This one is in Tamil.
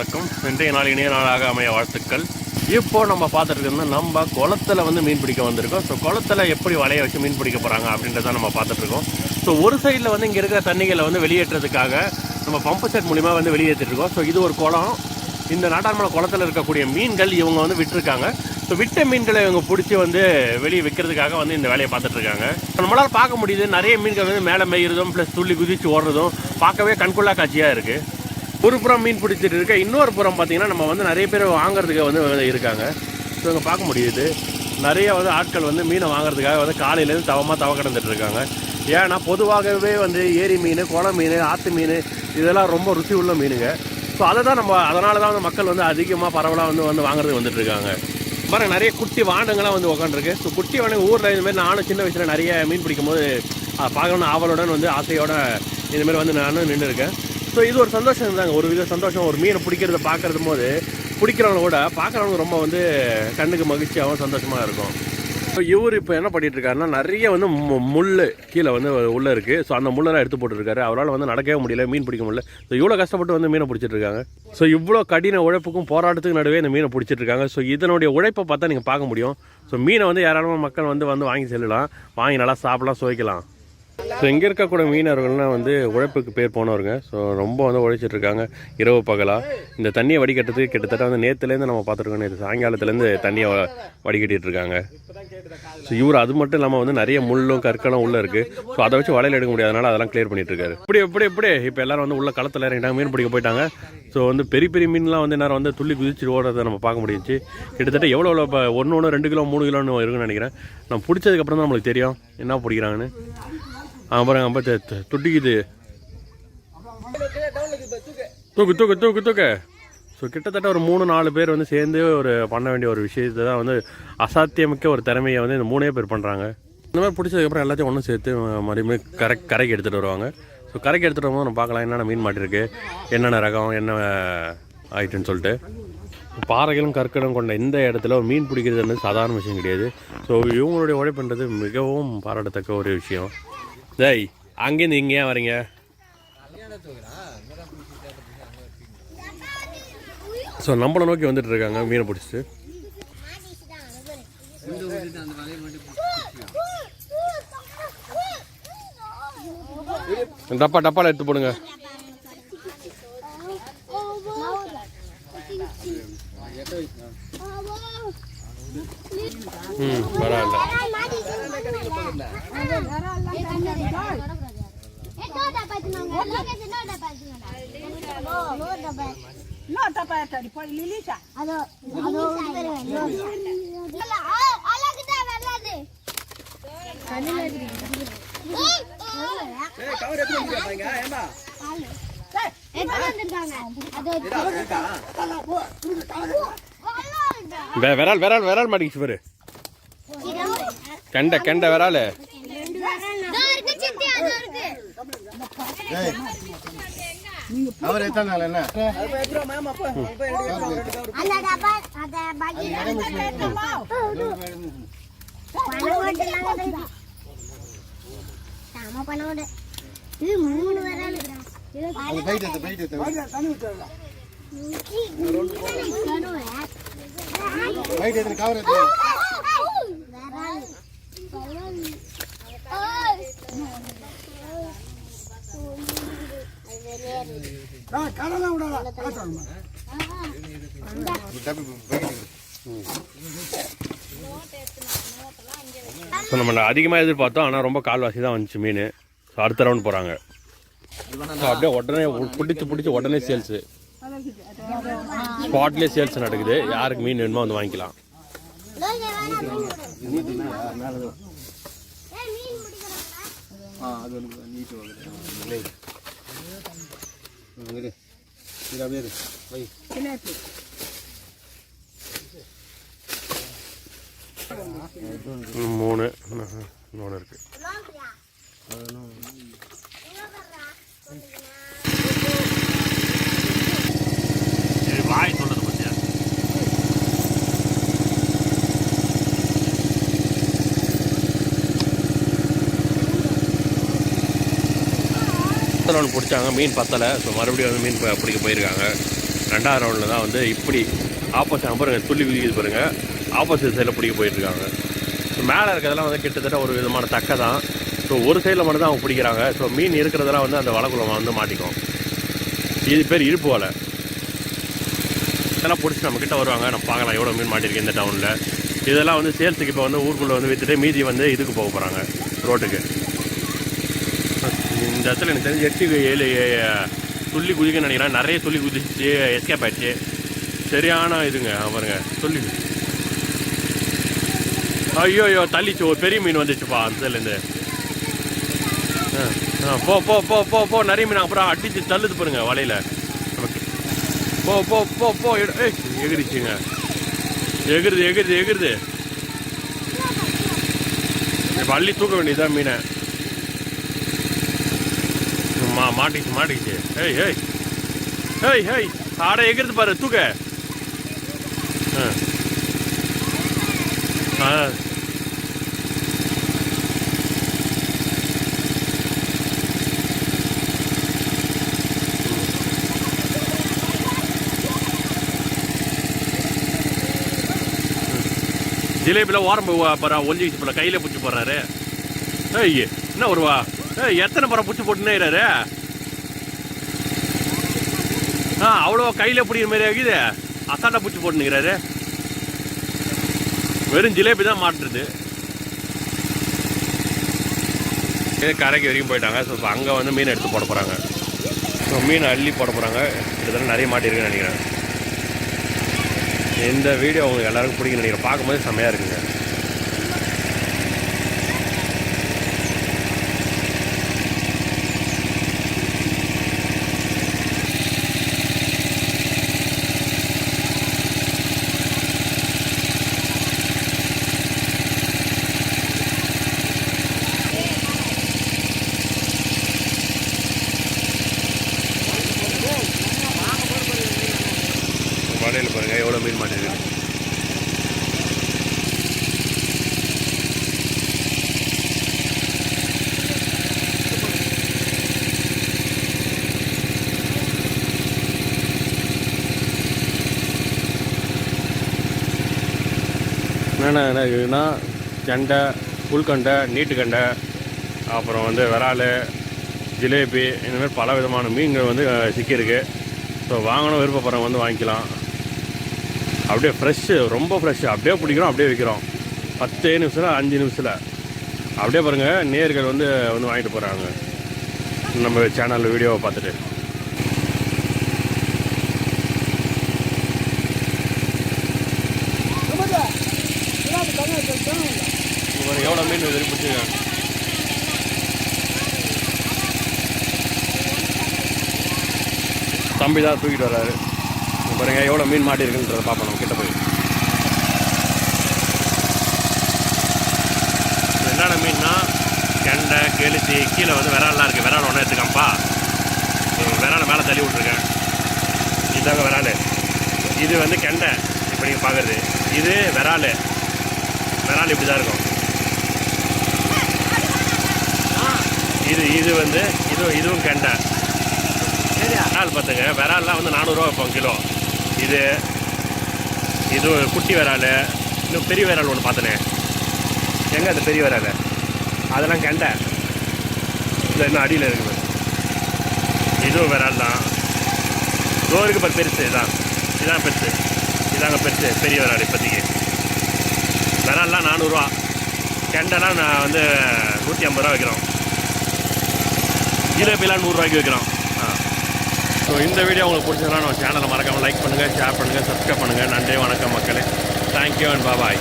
வணக்கம். இன்றைய நாள் இணைய நாளாக அமைய வாழ்த்துக்கள். இப்போ நம்ம பார்த்துட்டு நம்ம குளத்துல வந்து மீன் பிடிக்க வந்திருக்கோம். ஸோ குளத்துல எப்படி வலையை வச்சு மீன் பிடிக்க போகிறாங்க அப்படின்றத நம்ம பார்த்துட்ருக்கோம் ஸோ ஒரு சைடில் வந்து இங்கே இருக்கிற தண்ணிகளை வந்து வெளியேற்றதுக்காக நம்ம பம்பு செட் மூலிமா வந்து வெளியேற்றிருக்கோம் ஸோ இது ஒரு குளம். இந்த நாட்டாண்மலை குளத்தில் இருக்கக்கூடிய மீன்கள் இவங்க வந்து விட்டுருக்காங்க. ஸோ விட்ட மீன்களை இவங்க பிடிச்சி வந்து வெளியே விற்கிறதுக்காக வந்து இந்த வேலையை பார்த்துட்ருக்காங்க நம்மளால் பார்க்க முடியுது நிறைய மீன்கள் வந்து மேலே மேயிறதும் ப்ளஸ் துள்ளி குதிச்சு ஓடுறதும் பார்க்கவே கண்கொள்ளா காட்சியாக இருக்குது ஒரு புறம் மீன் பிடிச்சிட்டு இருக்க இன்னொரு புறம் பார்த்தீங்கன்னா நம்ம வந்து நிறைய பேர் வாங்குறதுக்கு வந்து இருக்காங்க. ஸோ இங்கே பார்க்க முடியுது. நிறைய வந்து ஆட்கள் வந்து மீனை வாங்குறதுக்காக வந்து காலையிலேருந்து தவமாக தவ கிடந்துட்டு இருக்காங்க. ஏன்னா பொதுவாகவே வந்து ஏரி மீன் குளம் மீன் ஆற்று மீன் இதெல்லாம் ரொம்ப ருசி உள்ள மீனுங்க. ஸோ அதை தான் நம்ம அதனால தான் வந்து மக்கள் வந்து அதிகமாக பரவலாக வந்து வந்து வாங்குறதுக்கு வந்துட்டு இருக்காங்க. பாருங்க நிறைய குட்டி வாண்டங்கள்லாம் வந்து உக்காண்டிருக்கு ஸோ குட்டி வாண்டங்க ஊரில் இதுமாதிரி நானும் சின்ன வயசில் நிறைய மீன் பிடிக்கும் போது பார்க்கணும்னு ஆவலுடன் வந்து ஆசையோடு இதுமாரி வந்து நானும் நின்று இருக்கேன் ஸோ இது ஒரு சந்தோஷம் தாங்க ஒரு வித சந்தோஷம். ஒரு மீனை பிடிக்கிறத பார்க்கறது போது பிடிக்கிறவங்க கூட பார்க்குறவங்க ரொம்ப வந்து கண்ணுக்கு மகிழ்ச்சியாகவும் சந்தோஷமாக இருக்கும். ஸோ இவர் இப்போ என்ன பண்ணிட்டு இருக்காருன்னா நிறைய வந்து மு- கீழே வந்து உள்ளே இருக்குது ஸோ அந்த முள்ளெல்லாம் எடுத்து போட்டுருக்காரு. அவரால் வந்து நடக்கவே முடியல. மீன் பிடிக்க முடியல. ஸோ இவ்வளோ கஷ்டப்பட்டு வந்து மீனை பிடிச்சிட்டு இருக்காங்க ஸோ இவ்வளோ கடின உழைப்புக்கும் போராட்டத்துக்கு நடுவே இந்த மீனை பிடிச்சிட்டு இருக்காங்க ஸோ இதனுடைய உழைப்பை பார்த்தா நீங்கள் பார்க்க முடியும். ஸோ மீனை வந்து யாராலும் மக்கள் வந்து வந்து வாங்கி செல்லலாம். வாங்கி நல்லா சாப்பிடலாம் சுவைக்கலாம். ஸோ இங்கே இருக்கக்கூடிய மீனவர்கள்லாம் வந்து உழைப்புக்கு பேர் போனவருங்க. ஸோ ரொம்ப வந்து உழைச்சிட்டு இருக்காங்க இரவு பகலாக இந்த தண்ணியை வடிகட்டுறதுக்கு கிட்டத்தட்ட வந்து நேற்றுலேருந்து நம்ம பார்த்துருக்கோம் நேற்று சாயங்காலத்துலேருந்து தண்ணியை வ- இருக்காங்க ஸோ இவர் அது மட்டும் இல்லாமல் வந்து நிறைய முள்ளும் கற்களும் உள்ளே இருக்குது ஸோ அதை வச்சு வலையில் எடுக்க முடியாதனால அதெல்லாம் கிளியர் பண்ணிட்டு இருக்காரு இப்படி எப்படி எப்படி இப்போ எல்லாரும் வந்து உள்ள களத்தில் இறங்கிட்டாங்க மீன் பிடிக்க போயிட்டாங்க. ஸோ வந்து பெரிய பெரிய மீன்லாம் வந்து நேரம் வந்து துள்ளி குதிச்சு ஓடுறதை நம்ம பார்க்க முடிஞ்சுச்சு. கிட்டத்தட்ட எவ்வளோ எவ்வளோ இப்போ ஒன்று ஒன்று ரெண்டு கிலோ மூணு கிலோன்னு இருக்குன்னு நினைக்கிறேன். நான் பிடிச்சதுக்கப்புறம் தான் நம்மளுக்கு தெரியும். என்ன பிடிக்கிறாங்கன்னு. அப்புறம் பாருங்க துட்டிக்குது. தூக்கு தூக்கு தூக்கு தூக்கு. ஸோ கிட்டத்தட்ட ஒரு மூணு நாலு பேர் வந்து சேர்ந்து ஒரு பண்ண வேண்டிய ஒரு விஷயத்தை தான் வந்து அசாத்தியமிக்க ஒரு திறமையை வந்து இந்த மூணே பேர் பண்ணுறாங்க இந்த மாதிரி பிடிச்சதுக்கப்புறம் எல்லாத்தையும் ஒன்றும் சேர்த்து மறுபடியும் கரை கரைக்கு எடுத்துகிட்டு வருவாங்க. ஸோ கரைக்கு எடுத்துகிட்டு வரும்போது நம்ம பார்க்கலாம் என்னென்ன மீன் மாட்டிருக்கு என்னென்ன ரகம் என்ன ஆயிட்டுன்னு சொல்லிட்டு. பாறைகளும் கற்களும் கொண்ட இந்த இடத்துல ஒரு மீன் பிடிக்கிறது வந்து சாதாரண விஷயம் கிடையாது. ஸோ இவங்களுடைய உழைப்புன்றது மிகவும் பாராட்டத்தக்க ஒரு விஷயம். டேய் அங்கேருந்து இங்கே ஏன் வரீங்க? ஸோ நம்மளை நோக்கி வந்துட்டு இருக்காங்க மீனை பிடிச்சிட்டு. டப்பா டப்பால எடுத்து போடுங்க. ம் பரவாயில்ல. Nota விரால் விரால் விரால் மாட்டிக்கிச்சு பாரு. கண்ட கண்ட விரால். அவர் எத்தனை நாள் என்ன? எடுத்து, போயிட்டு எடுத்து. போயிட்டு எடுத்து, cover ஸோ நம்ம அதிகமாக எதிர்பார்த்தோம் ஆனால் ரொம்ப கால்வாசி தான் வந்துச்சு மீன். ஸோ அடுத்த ரவுண்ட் போகிறாங்க ஸோ அப்படியே உடனே பிடிச்சி பிடிச்சி உடனே சேல்ஸு ஸ்பாட்லேயே சேல்ஸ் நடக்குது. யாருக்கு மீன் வேணுமோ வந்து வாங்கிக்கலாம். ம், இரு. இரு, அப்படியே இரு. வை. மூணு மூணு இருக்கு ஒன்று பிடிச்சாங்க மீன் பத்தலை. ஸோ மறுபடியும் வந்து மீன் பிடிக்க போயிருக்காங்க. ரெண்டாவது ரவுண்டில் தான் வந்து இப்படி ஆப்போசிட் பாருங்க துள்ளி குதிக்குது பாருங்கள் ஆப்போசிட் சைடில் பிடிக்க போயிட்டுருக்காங்க ஸோ மேலே இருக்கிறதெல்லாம் வந்து கிட்டத்தட்ட ஒரு விதமான தக்கை தான். ஸோ ஒரு சைடில் மட்டும் தான் அவங்க பிடிக்கிறாங்க. ஸோ மீன் இருக்கிறதெல்லாம் வந்து அந்த வலைக்குள்ள வந்து மாட்டிக்கும். இது பேர் இருப்பு வலை. இதெல்லாம் பிடிச்சி நம்மக்கிட்ட வருவாங்க. நம்ம பார்க்கலாம் எவ்வளோ மீன் மாட்டிருக்கு இந்த டவுனில் இதெல்லாம் வந்து சேல்ஸுக்கு இப்போ வந்து ஊருக்குள்ளே வந்து விற்றுட்டு மீதி வந்து இதுக்கு போக போகிறாங்க ரோட்டுக்கு. இந்த இடத்துல எனக்கு தெரிஞ்சு எட்டு ஏழு துள்ளி குதிக்க நினைக்கிறேன். நிறைய துள்ளி குதிச்சு எஸ்கேப் ஆயிடுச்சு. சரியான இதுங்க பாருங்க துள்ளி. ஐயோ ஐயோ தள்ளிச்சு. ஒரு பெரிய மீன் வந்துச்சுப்பா அந்த இதுலேருந்து ஆ போ போ போ போ போ. நிறைய மீன் அப்புறம் அடிச்சு தள்ளுது பாருங்க வலையில். நமக்கு. போ போ போ போ. ஏய் எகிரிச்சுங்க. எகிருது எகிருது எகிருது. இப்போ அள்ளி தூக்க வேண்டியதுதான் மீனை. மா மாட்டிச்சு மாட்டிச்சு ஏய் ஏய். ஏய் ஏய். ஆட எகிறது பாரு தூக்க. ஆ. ஆ. ஜிலேபியில் ஓரம் பாரு ஒல்லிச்சு போல கையில் பிடிச்சி போடுறாரு. ஐயே என்ன வருவா? எத்தனை படம் பிடிச்சி போட்டுனேறாரு ஆ அவ்வளோ கையில் பிடிக்கிற மாதிரி ஆகுது அசால்ட்டாக பிடிச்சி போட்டுனுக்கிறாரு வெறும் ஜிலேபி தான் மாட்டுறது. இது கரைக்கு வரைக்கும் போயிட்டாங்க. ஸோ அங்கே வந்து மீன் எடுத்து போட போகிறாங்க ஸோ மீன் அள்ளி போட போகிறாங்க கிட்டத்தட்ட நிறைய மாட்டிருக்குன்னு நினைக்கிறேன். இந்த வீடியோ உங்களுக்கு எல்லாருக்கும் பிடிக்கும்னு நினைக்கிறேன். பார்க்கும்போது செம்மையாக இருக்குங்க வலையில் பாருங்கள் எவ்வளோ மீன் மாட்டிருக்கு என்னென்ன என்ன இருக்குதுன்னா கெண்டை புல்கண்டை நீட்டுக்கண்டை அப்புறம் வந்து விரால் ஜிலேபி இந்த மாதிரி பல விதமான மீன்கள் வந்து சிக்கியிருக்கு. ஸோ வாங்கணும் விருப்பப்படுறவங்க வந்து வாங்கிக்கலாம். அப்படியே ஃப்ரெஷ்ஷு ரொம்ப ஃப்ரெஷ்ஷு அப்படியே பிடிக்கிறோம் அப்படியே விற்கிறோம் பத்தே நிமிஷத்தில் அஞ்சு நிமிஷத்தில். அப்படியே பாருங்கள் நேர்கள் வந்து வந்து வாங்கிட்டு போகிறாங்க நம்ம சேனலில் வீடியோவை பார்த்துட்டு. இவர் எவ்வளோ மீன் இது பிடிச்சிருக்காங்க? தம்பி தான் தூக்கிட்டு வர்றாரு. பாருங்க எவ்வளோ மீன் மாட்டிருக்குன்றதை பார்ப்போம் நம்ம கிட்ட போய். என்னென்ன மீன்னா கெண்டை கெளுத்தி கீழே வந்து விரால்லாம் இருக்குது விரால் ஒன்று எடுத்துக்காம்ப்பா விராலை மேலே தள்ளி விட்ருக்கேன் இதாங்க விரால். இது வந்து கெண்டை இப்போ நீங்கள் பார்க்குறது இது விரால். விரால் இப்படி தான் இருக்கும். இது இது வந்து இது இதுவும் கெண்டை. விரால் பார்த்துங்க விரால்லாம் வந்து நானூறுரூவா வைப்போம் கிலோ. இது இது குட்டி விரால் இன்னும் பெரிய விரால் ஒன்று பார்த்தனே. எங்கே அந்த பெரிய விரால் அதெல்லாம் கெண்டை. இல்லை இன்னும் அடியில் இருக்குது இதுவும் விரால் தான். இதோ இருக்கு பெருசு. இதான். இதான் பெருசு. இதாங்க பெருசு. பெரிய விரால் இப்போதைக்கு. விரல்லாம் நானூறுரூவா கெண்டெல்லாம் நான் வந்து நூற்றி ஐம்பது ரூபா வைக்கிறோம். ஜிலேபிலாம் நூறுரூவாய்க்கு வைக்கிறோம். ஆ. ஸோ இந்த வீடியோ உங்களுக்கு பிடிச்சதுனா நம்ம சேனலை மறக்காமல் லைக் பண்ணுங்கள் ஷேர் பண்ணுங்கள் சப்ஸ்கிரைப் பண்ணுங்கள் நன்றி வணக்கம் மக்களே. Thank you and பாபாய்